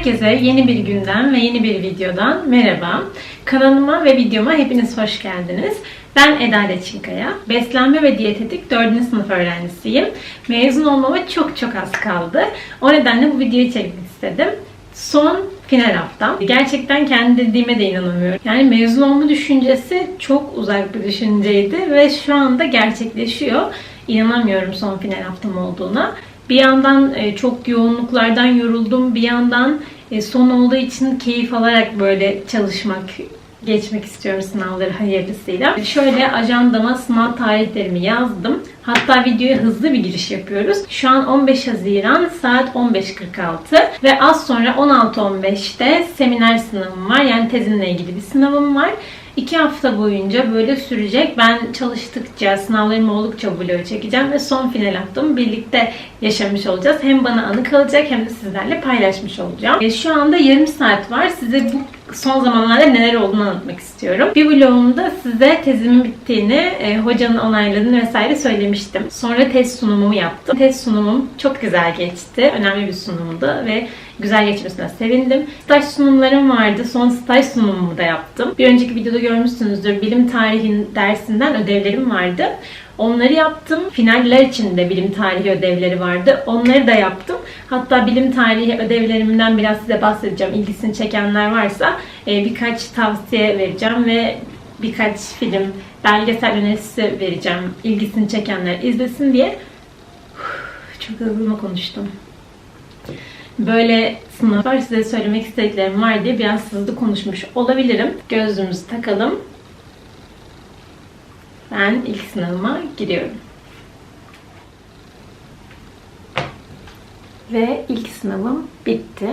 Herkese yeni bir günden ve yeni bir videodan merhaba. Kanalıma ve videoma hepiniz hoş geldiniz. Ben Eda Leçinkaya. Beslenme ve diyetetik 4. sınıf öğrencisiyim. Mezun olmama çok çok az kaldı. O nedenle bu videoyu çekmek istedim. Son final haftam. Gerçekten kendi dediğime de inanamıyorum. Yani mezun olma düşüncesi çok uzak bir düşünceydi ve şu anda gerçekleşiyor. İnanamıyorum son final haftam olduğuna. Bir yandan e, çok yoğunluklardan yoruldum. Bir yandan e, son olduğu için keyif alarak böyle çalışmak, geçmek istiyorum sınavları hayırlısıyla. Şöyle ajandama sınav tarihlerimi yazdım. Hatta videoya hızlı bir giriş yapıyoruz. Şu an 15 Haziran saat 15.46 ve az sonra 16.15'te seminer sınavım var. Yani tezimle ilgili bir sınavım var. İki hafta boyunca böyle sürecek. Ben çalıştıkça, sınavlarımı oldukça vlog çekeceğim ve son final haftamı birlikte yaşamış olacağız. Hem bana anı kalacak hem de sizlerle paylaşmış olacağım. E, şu anda yarım saat var. Size bu son zamanlarda neler olduğunu anlatmak istiyorum. Bir vlogumda size tezimin bittiğini, e, hocanın onayladığını vesaire söylemiştim. Sonra test sunumumu yaptım. Test sunumum çok güzel geçti. Önemli bir sunumdu ve güzel geçmesine sevindim. Staj sunumlarım vardı. Son staj sunumumu da yaptım. Bir önceki videoda görmüşsünüzdür. Bilim tarihin dersinden ödevlerim vardı. Onları yaptım. Finaller için de bilim tarihi ödevleri vardı. Onları da yaptım. Hatta bilim tarihi ödevlerimden biraz size bahsedeceğim. İlgisini çekenler varsa e, birkaç tavsiye vereceğim ve birkaç film, belgesel önerisi vereceğim. İlgisini çekenler izlesin diye. Çok hızlı konuştum. Böyle sınavlar size söylemek istediklerim var diye biraz hızlı konuşmuş olabilirim. Gözlüğümüzü takalım. Ben ilk sınavıma giriyorum. Ve ilk sınavım bitti.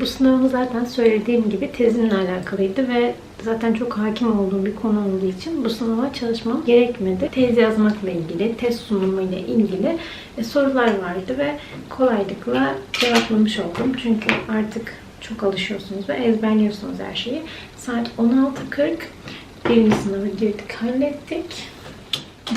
Bu sınavım zaten söylediğim gibi tezimle alakalıydı ve zaten çok hakim olduğum bir konu olduğu için bu sınava çalışmam gerekmedi. Tez yazmakla ilgili, test sunumuyla ilgili e, sorular vardı ve kolaylıkla cevaplamış oldum. Çünkü artık çok alışıyorsunuz ve ezberliyorsunuz her şeyi. Saat 16.40 birinci sınavı girdik, hallettik.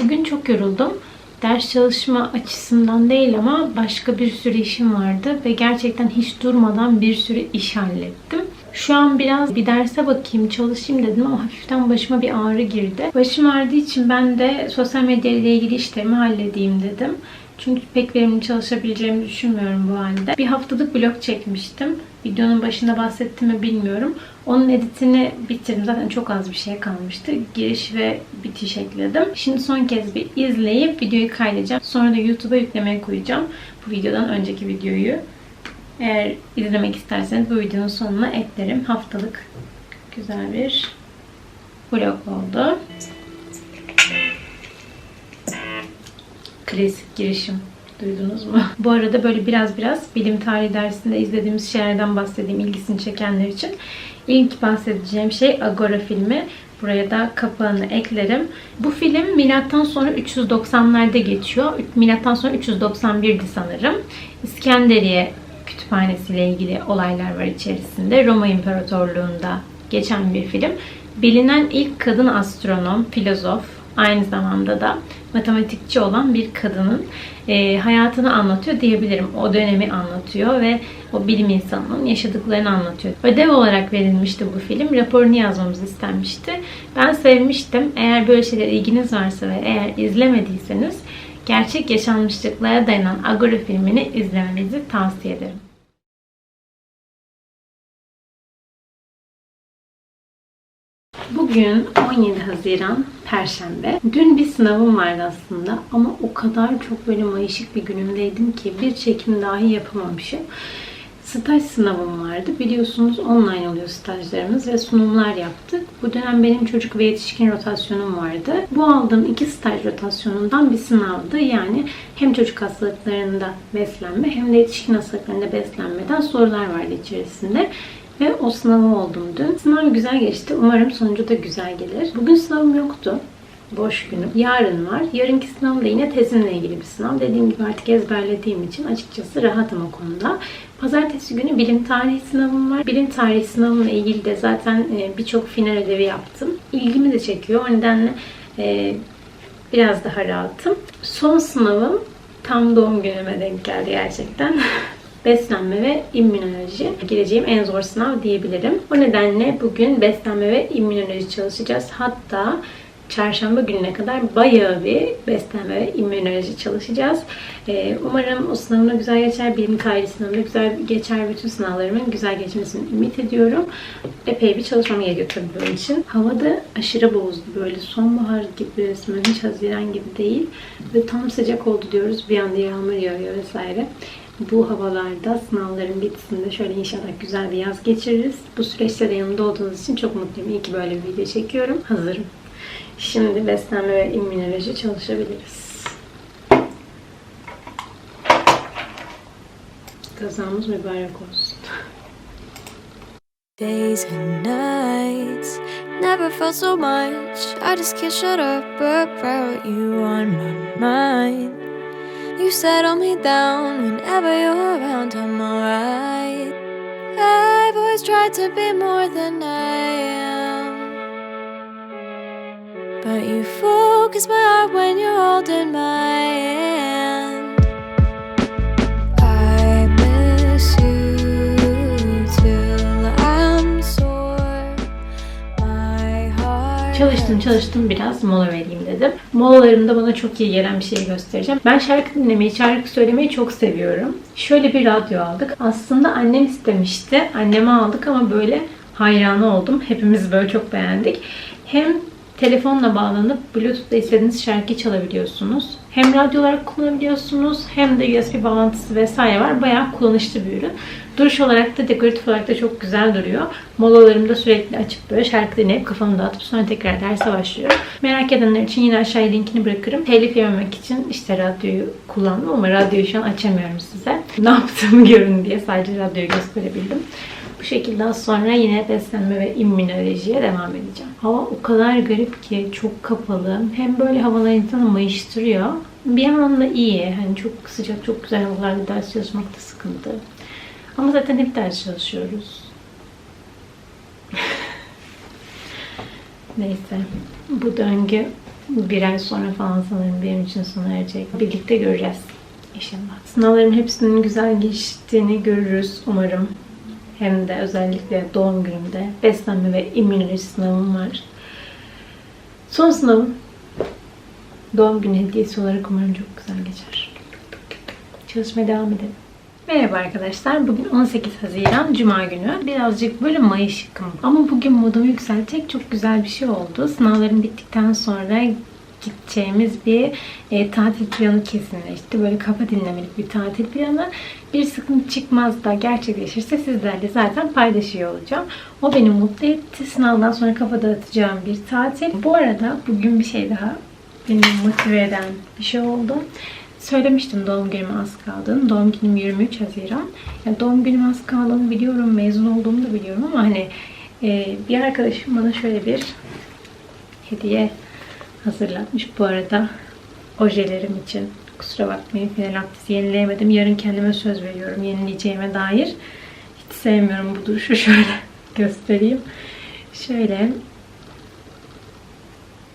Bugün çok yoruldum. Ders çalışma açısından değil ama başka bir sürü işim vardı ve gerçekten hiç durmadan bir sürü iş hallettim. Şu an biraz bir derse bakayım, çalışayım dedim ama hafiften başıma bir ağrı girdi. Başım ağrıdığı için ben de sosyal medya ile ilgili işlerimi halledeyim dedim. Çünkü pek verimli çalışabileceğimi düşünmüyorum bu halde. Bir haftalık vlog çekmiştim. Videonun başında bahsettim mi bilmiyorum. Onun editini bitirdim. Zaten çok az bir şey kalmıştı. Giriş ve bitiş ekledim. Şimdi son kez bir izleyip videoyu kaydedeceğim. Sonra da YouTube'a yüklemeye koyacağım. Bu videodan önceki videoyu. Eğer izlemek isterseniz bu videonun sonuna eklerim. Haftalık güzel bir vlog oldu. Klasik girişim. Duydunuz mu? Bu arada böyle biraz biraz bilim tarihi dersinde izlediğimiz şeylerden bahsedeyim ilgisini çekenler için. İlk bahsedeceğim şey Agora filmi. Buraya da kapağını eklerim. Bu film milattan sonra 390'larda geçiyor. Milattan sonra 391'di sanırım. İskenderiye kütüphanesiyle ilgili olaylar var içerisinde. Roma İmparatorluğu'nda geçen bir film. Bilinen ilk kadın astronom, filozof, aynı zamanda da matematikçi olan bir kadının e, hayatını anlatıyor diyebilirim. O dönemi anlatıyor ve o bilim insanının yaşadıklarını anlatıyor. Ödev olarak verilmişti bu film. Raporunu yazmamız istenmişti. Ben sevmiştim. Eğer böyle şeyler ilginiz varsa ve eğer izlemediyseniz gerçek yaşanmışlıklara dayanan Agora filmini izlemenizi tavsiye ederim. Bugün 17 Haziran Perşembe. Dün bir sınavım vardı aslında ama o kadar çok böyle mayışık bir günümdeydim ki bir çekim dahi yapamamışım. Staj sınavım vardı. Biliyorsunuz online oluyor stajlarımız ve sunumlar yaptık. Bu dönem benim çocuk ve yetişkin rotasyonum vardı. Bu aldığım iki staj rotasyonundan bir sınavdı. Yani hem çocuk hastalıklarında beslenme hem de yetişkin hastalıklarında beslenmeden sorular vardı içerisinde. Ve o sınavı oldum dün. Sınav güzel geçti. Umarım sonucu da güzel gelir. Bugün sınavım yoktu. Boş günüm. Yarın var. Yarınki sınav da yine tezimle ilgili bir sınav. Dediğim gibi artık ezberlediğim için açıkçası rahatım o konuda. Pazartesi günü bilim tarihi sınavım var. Bilim tarihi sınavımla ilgili de zaten e, birçok final ödevi yaptım. İlgimi de çekiyor. O nedenle e, biraz daha rahatım. Son sınavım tam doğum günüme denk geldi gerçekten. beslenme ve immünoloji. Gireceğim en zor sınav diyebilirim. O nedenle bugün beslenme ve immünoloji çalışacağız. Hatta çarşamba gününe kadar bayağı bir beslenme ve immünoloji çalışacağız. Ee, umarım o sınavına güzel geçer. Bilim kaydı sınavında güzel geçer. Bütün sınavlarımın güzel geçmesini ümit ediyorum. Epey bir çalışmam gerekiyor tabii bunun için. Havada aşırı bozdu. Böyle sonbahar gibi resmen hiç haziran gibi değil. Ve tam sıcak oldu diyoruz. Bir anda yağmur yağıyor vesaire. Bu havalarda sınavların bitsin de şöyle inşallah güzel bir yaz geçiririz. Bu süreçte de yanımda olduğunuz için çok mutluyum. İyi ki böyle bir video çekiyorum. Hazırım. Şimdi beslenme ve immünoloji çalışabiliriz. Kazamız mübarek olsun. Days and nights, never felt so much. I just can't shut up about you on my mind. You settle me down whenever you're around, I'm alright. I've always tried to be more than I am. But you focus my heart when you're holding my hand. I miss you till I'm sore. My heart. Çalıştım çalıştım biraz mola vereyim dedim. Molalarımda bana çok iyi gelen bir şey göstereceğim. Ben şarkı dinlemeyi, şarkı söylemeyi çok seviyorum. Şöyle bir radyo aldık. Aslında annem istemişti. Anneme aldık ama böyle hayranı oldum. Hepimiz böyle çok beğendik. Hem telefonla bağlanıp Bluetooth'ta istediğiniz şarkıyı çalabiliyorsunuz. Hem radyo olarak kullanabiliyorsunuz hem de USB bağlantısı vesaire var. Bayağı kullanışlı bir ürün. Duruş olarak da dekoratif olarak da çok güzel duruyor. Molalarımda sürekli açıp böyle şarkı dinleyip kafamı dağıtıp sonra tekrar derse başlıyorum. Merak edenler için yine aşağıya linkini bırakırım. Telif yememek için işte radyoyu kullandım ama radyoyu şu an açamıyorum size. Ne yaptığımı görün diye sadece radyoyu gösterebildim. Bu şekilde az sonra yine beslenme ve immünolojiye devam edeceğim. Hava o kadar garip ki çok kapalı. Hem böyle havalar insanı mayıştırıyor. Bir yandan da iyi. Hani çok sıcak, çok güzel havalarda ders çalışmak da sıkıntı. Ama zaten hep ders çalışıyoruz. Neyse. Bu döngü bir ay sonra falan sanırım benim için sona erecek. Birlikte göreceğiz. İnşallah. Sınavların hepsinin güzel geçtiğini görürüz umarım. Hem de özellikle doğum günümde beslenme ve immünoloji sınavım var. Son sınavım. Doğum günü hediyesi olarak umarım çok güzel geçer. Çalışmaya devam edelim. Merhaba arkadaşlar. Bugün 18 Haziran Cuma günü. Birazcık böyle mayışıkım. Ama bugün modumu yükseltecek çok güzel bir şey oldu. Sınavlarım bittikten sonra gideceğimiz bir e, tatil planı kesinleşti. Böyle kafa dinlemelik bir tatil planı. Bir sıkıntı çıkmaz da gerçekleşirse sizlerle zaten paylaşıyor olacağım. O beni mutlu etti. Sınavdan sonra kafa dağıtacağım bir tatil. Bu arada bugün bir şey daha beni motive eden bir şey oldu. Söylemiştim doğum günüme az kaldığını. Doğum günüm 23 Haziran. Yani doğum günüm az kaldığını biliyorum. Mezun olduğumu da biliyorum ama hani e, bir arkadaşım bana şöyle bir hediye hazırlatmış. Bu arada ojelerim için. Kusura bakmayın final haftası yenileyemedim. Yarın kendime söz veriyorum yenileyeceğime dair. Hiç sevmiyorum bu duruşu. Şöyle göstereyim. Şöyle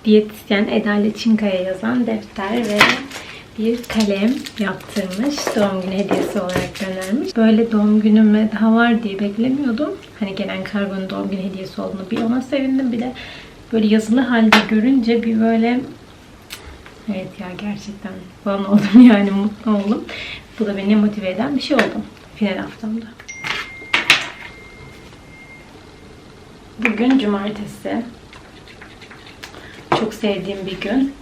diyetisyen Eda Çinkaya yazan defter ve bir kalem yaptırmış. Doğum günü hediyesi olarak göndermiş. Böyle doğum günüme daha var diye beklemiyordum. Hani gelen kargonun doğum günü hediyesi olduğunu bir ona sevindim. Bir de böyle yazılı halde görünce bir böyle evet ya gerçekten falan oldum yani mutlu oldum. Bu da beni motive eden bir şey oldu final haftamda. Bugün cumartesi. Çok sevdiğim bir gün.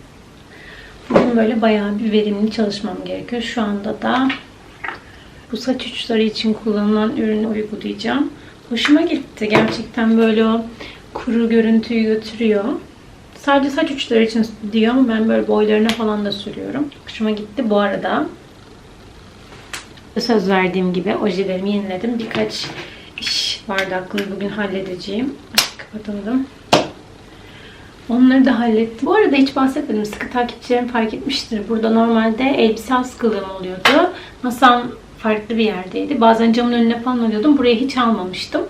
Bugün böyle bayağı bir verimli çalışmam gerekiyor. Şu anda da bu saç uçları için kullanılan ürünü uygulayacağım. Hoşuma gitti. Gerçekten böyle o kuru görüntüyü götürüyor. Sadece saç uçları için diyor ama ben böyle boylarına falan da sürüyorum. Hoşuma gitti. Bu arada söz verdiğim gibi ojelerimi yeniledim. Birkaç iş vardı aklımda bugün halledeceğim. Kapatalım. Onları da hallettim. Bu arada hiç bahsetmedim. Sıkı takipçilerim fark etmiştir. Burada normalde elbise askılığım oluyordu. Masam farklı bir yerdeydi. Bazen camın önüne falan alıyordum. Buraya hiç almamıştım.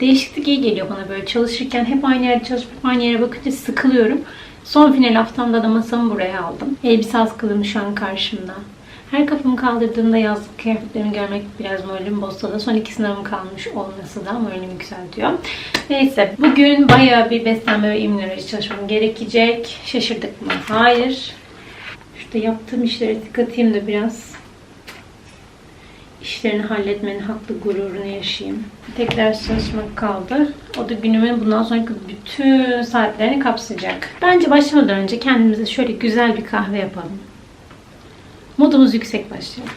Değişiklik iyi geliyor bana böyle çalışırken. Hep aynı yerde çalışıp aynı yere bakınca sıkılıyorum. Son final haftamda da masamı buraya aldım. Elbise askılığım şu an karşımda. Her kafamı kaldırdığımda yazlık kıyafetlerimi görmek biraz moralimi bozsa da son iki sınavım kalmış olması da moralimi yükseltiyor. Neyse bugün bayağı bir beslenme ve immünoloji çalışmam gerekecek. Şaşırdık mı? Hayır. Şurada yaptığım işlere dikkat edeyim de biraz işlerini halletmenin haklı gururunu yaşayayım. Tek ders çalışmak kaldı. O da günümün bundan sonraki bütün saatlerini kapsayacak. Bence başlamadan önce kendimize şöyle güzel bir kahve yapalım. Modumuz yüksek başlayalım.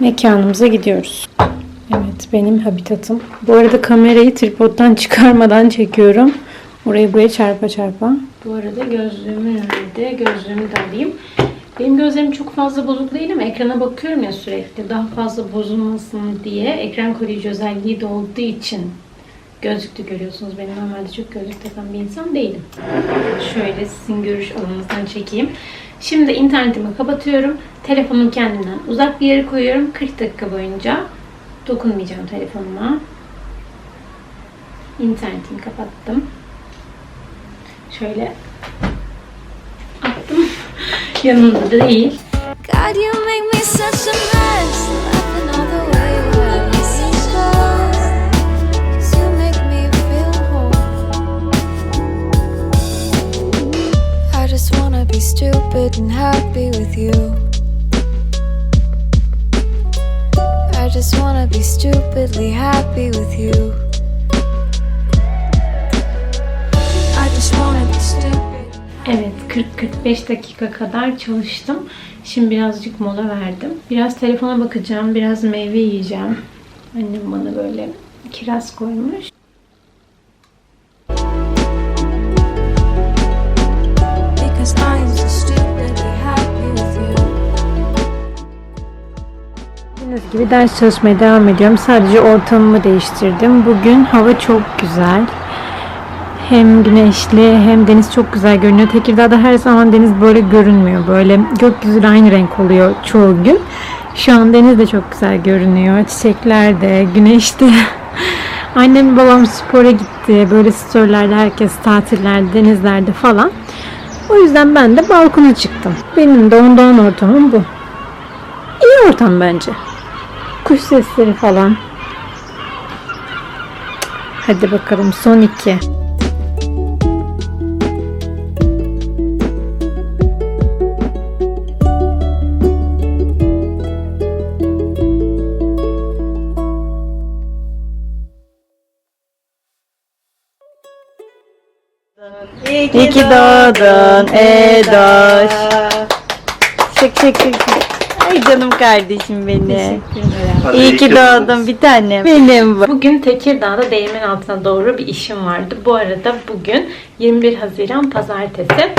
Mekanımıza gidiyoruz. Evet benim habitatım. Bu arada kamerayı tripoddan çıkarmadan çekiyorum. Orayı buraya çarpa çarpa. Bu arada gözlüğümü nerede? Gözlüğümü de alayım. Benim gözlerim çok fazla bozuk değil ama ekrana bakıyorum ya sürekli. Daha fazla bozulmasın diye ekran koruyucu özelliği de olduğu için gözlüklü görüyorsunuz. Ben normalde çok gözlük takan bir insan değilim. Şöyle sizin görüş alanınızdan çekeyim. Şimdi internetimi kapatıyorum. Telefonumu kendimden uzak bir yere koyuyorum. 40 dakika boyunca dokunmayacağım telefonuma. İnternetimi kapattım. Şöyle attım. Yanımda da değil. God, you make me such a mess. Be stupid and happy with you. I just wanna be stupidly happy with you. I just wanna be stupid. Evet 40-45 dakika kadar çalıştım. Şimdi birazcık mola verdim. Biraz telefona bakacağım. Biraz meyve yiyeceğim. Annem bana böyle kiraz koymuş. Gördüğünüz gibi ders çalışmaya devam ediyorum. Sadece ortamımı değiştirdim. Bugün hava çok güzel. Hem güneşli hem deniz çok güzel görünüyor. Tekirdağ'da her zaman deniz böyle görünmüyor. Böyle gökyüzü aynı renk oluyor çoğu gün. Şu an deniz de çok güzel görünüyor. Çiçekler de, güneş de. Annem babam spora gitti. Böyle storylerde herkes tatillerde, denizlerde falan. O yüzden ben de balkona çıktım. Benim de ondan ortamım bu. İyi ortam bence. Kuş sesleri falan. Hadi bakalım son iki. İyi ki doğdun Edoş. Çek çek çek. Ay canım kardeşim benim. İyi ki doğdun bir tanem. Benim bu. Bugün Tekirdağ'da değirmen altına doğru bir işim vardı. Bu arada bugün 21 Haziran Pazartesi.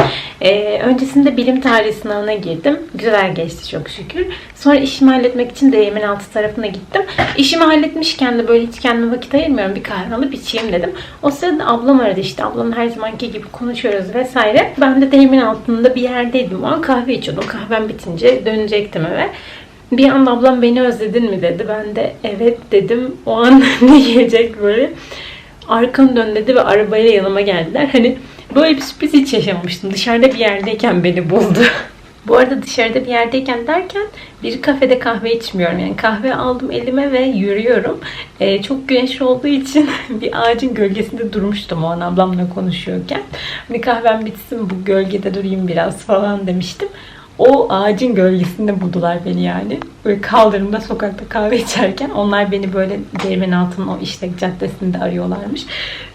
Ee, öncesinde bilim tarihi sınavına girdim. Güzel geçti çok şükür. Sonra işimi halletmek için değirmen altı tarafına gittim. İşimi halletmişken de böyle hiç kendime vakit ayırmıyorum. Bir kahve alıp içeyim dedim. O sırada ablam aradı işte. Ablam her zamanki gibi konuşuyoruz vesaire. Ben de değirmen altında bir yerdeydim. O an kahve içiyordum. Kahvem bitince dönecektim eve. Bir anda ablam beni özledin mi dedi. Ben de evet dedim. O an ne yiyecek böyle. Arkanı dön dedi ve arabayla yanıma geldiler. Hani böyle bir sürpriz hiç yaşamamıştım. Dışarıda bir yerdeyken beni buldu. Bu arada dışarıda bir yerdeyken derken bir kafede kahve içmiyorum. Yani kahve aldım elime ve yürüyorum. Ee, çok güneşli olduğu için bir ağacın gölgesinde durmuştum o an ablamla konuşuyorken. Bir kahvem bitsin bu gölgede durayım biraz falan demiştim. O ağacın gölgesinde buldular beni yani. Böyle kaldırımda sokakta kahve içerken onlar beni böyle değirmen altının o işlek caddesinde arıyorlarmış.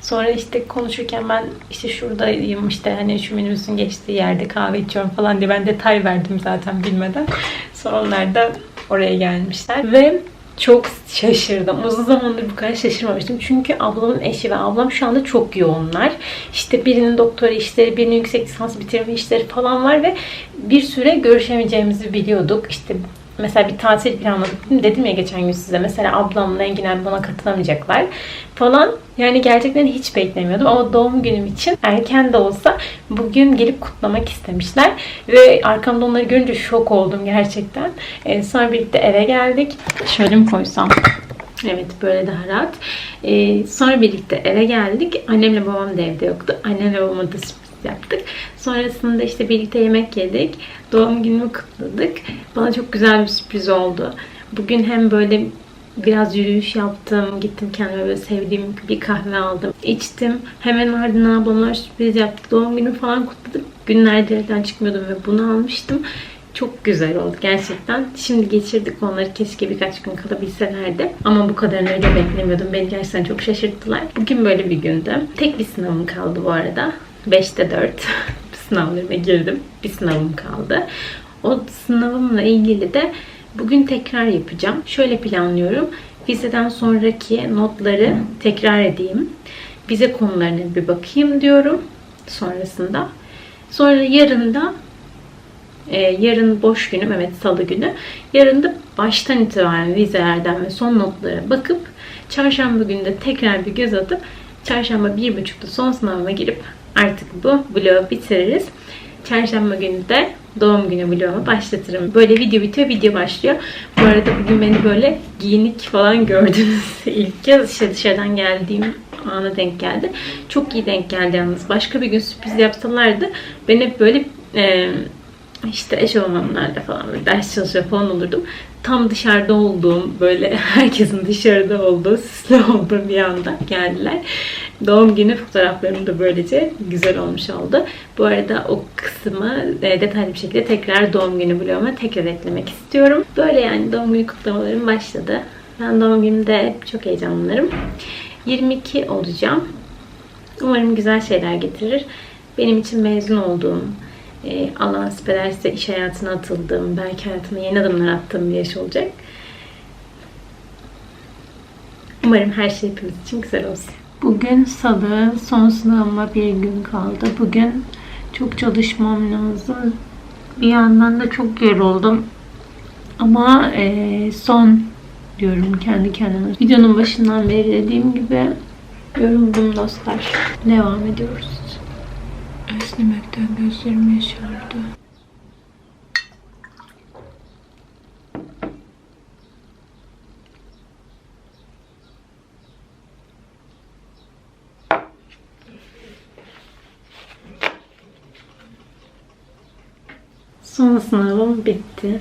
Sonra işte konuşurken ben işte şuradayım işte hani şu minibüsün geçtiği yerde kahve içiyorum falan diye ben detay verdim zaten bilmeden. Sonra onlar da oraya gelmişler ve çok şaşırdım. Uzun zamandır bu kadar şaşırmamıştım. Çünkü ablamın eşi ve ablam şu anda çok yoğunlar. İşte birinin doktora işleri, birinin yüksek lisans bitirme işleri falan var ve bir süre görüşemeyeceğimizi biliyorduk. İşte mesela bir tatil planladık. Dedim ya geçen gün size mesela ablamla Engin bana katılamayacaklar falan. Yani gerçekten hiç beklemiyordum ama doğum günüm için erken de olsa bugün gelip kutlamak istemişler. Ve arkamda onları görünce şok oldum gerçekten. Ee, sonra birlikte eve geldik. Şöyle mi koysam? Evet böyle daha rahat. Ee, sonra birlikte eve geldik. Annemle babam da evde yoktu. Annemle babama da sürpriz yaptık. Sonrasında işte birlikte yemek yedik. Doğum günümü kutladık. Bana çok güzel bir sürpriz oldu. Bugün hem böyle biraz yürüyüş yaptım. Gittim kendime böyle sevdiğim bir kahve aldım. içtim. Hemen ardından ablamlar sürpriz yaptı. Doğum günü falan kutladık. Günlerdir evden çıkmıyordum ve bunu almıştım. Çok güzel oldu gerçekten. Şimdi geçirdik onları. Keşke birkaç gün kalabilselerdi. Ama bu kadarını öyle beklemiyordum. Beni gerçekten çok şaşırttılar. Bugün böyle bir gündü. Tek bir sınavım kaldı bu arada. 5'te 4 sınavlarıma girdim. Bir sınavım kaldı. O sınavımla ilgili de bugün tekrar yapacağım. Şöyle planlıyorum. Vizeden sonraki notları tekrar edeyim. Vize konularına bir bakayım diyorum sonrasında. Sonra yarın da ee, yarın boş günüm, evet salı günü. Yarın da baştan itibaren vizelerden ve son notlara bakıp çarşamba günü de tekrar bir göz atıp çarşamba bir buçukta son sınavıma girip artık bu vlogu bitiririz. Çarşamba günü de doğum günü vlogumu başlatırım. Böyle video bitiyor, video başlıyor. Bu arada bugün beni böyle giyinik falan gördünüz. İlk kez işte dışarıdan geldiğim ana denk geldi. Çok iyi denk geldi yalnız. Başka bir gün sürpriz yapsalardı ben hep böyle e, işte eşofmanlarla falan böyle ders çalışıyor falan olurdum. Tam dışarıda olduğum, böyle herkesin dışarıda olduğu, süslü olduğum bir anda geldiler. Doğum günü fotoğraflarım da böylece güzel olmuş oldu. Bu arada o kısmı e, detaylı bir şekilde tekrar doğum günü vloguma tekrar eklemek istiyorum. Böyle yani doğum günü kutlamalarım başladı. Ben doğum günümde çok heyecanlanırım. 22 olacağım. Umarım güzel şeyler getirir. Benim için mezun olduğum, e, Allah nasip ederse iş hayatına atıldığım, belki hayatıma yeni adımlar attığım bir yaş olacak. Umarım her şey hepimiz için güzel olsun. Bugün salı, son sınavıma bir gün kaldı. Bugün çok çalışmam lazım. Bir yandan da çok yoruldum. Ama e, son diyorum kendi kendime. Videonun başından beri dediğim gibi yoruldum dostlar. Devam ediyoruz. Esnemekten gözlerim yaşardı. Son sınavım bitti.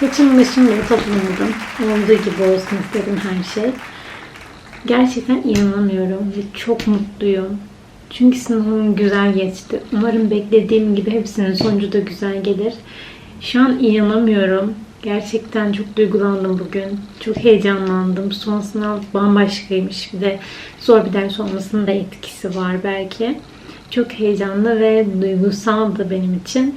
Saçım başım bile toplamadım. Olduğu gibi olsun istedim her şey. Gerçekten inanamıyorum ve çok mutluyum. Çünkü sınavım güzel geçti. Umarım beklediğim gibi hepsinin sonucu da güzel gelir. Şu an inanamıyorum. Gerçekten çok duygulandım bugün. Çok heyecanlandım. Son sınav bambaşkaymış. Bir de zor bir ders olmasının da etkisi var belki. Çok heyecanlı ve duygusaldı benim için.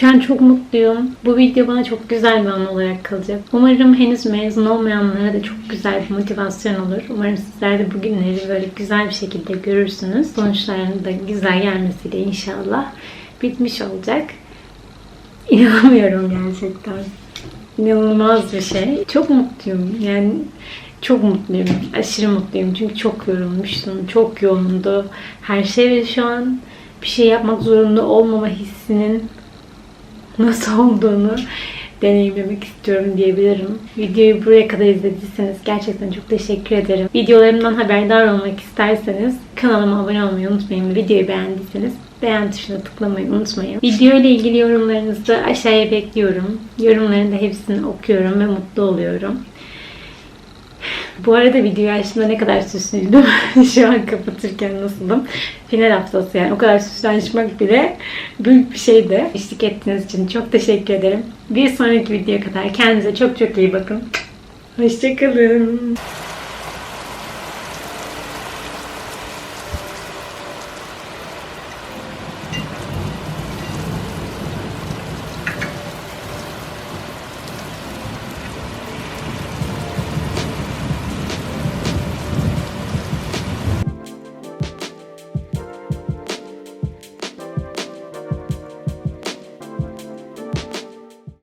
Şu an çok mutluyum. Bu video bana çok güzel bir an olarak kalacak. Umarım henüz mezun olmayanlara da çok güzel bir motivasyon olur. Umarım sizler de bugünleri böyle güzel bir şekilde görürsünüz. Sonuçlarının da güzel gelmesiyle inşallah bitmiş olacak. İnanamıyorum gerçekten. İnanılmaz bir şey. Çok mutluyum. Yani çok mutluyum. Aşırı mutluyum. Çünkü çok yorulmuştum. Çok yoğundu. Her şey ve şu an bir şey yapmak zorunda olmama hissinin nasıl olduğunu deneyimlemek istiyorum diyebilirim. Videoyu buraya kadar izlediyseniz gerçekten çok teşekkür ederim. Videolarımdan haberdar olmak isterseniz kanalıma abone olmayı unutmayın. Videoyu beğendiyseniz beğen tuşuna tıklamayı unutmayın. Video ile ilgili yorumlarınızı aşağıya bekliyorum. Yorumların da hepsini okuyorum ve mutlu oluyorum. Bu arada videoyu açtığımda ne kadar süslüydüm. Şu an kapatırken nasıldım. Final haftası yani o kadar süslü açmak bile büyük bir şeydi. Eşlik ettiğiniz için çok teşekkür ederim. Bir sonraki videoya kadar kendinize çok çok iyi bakın. Hoşçakalın.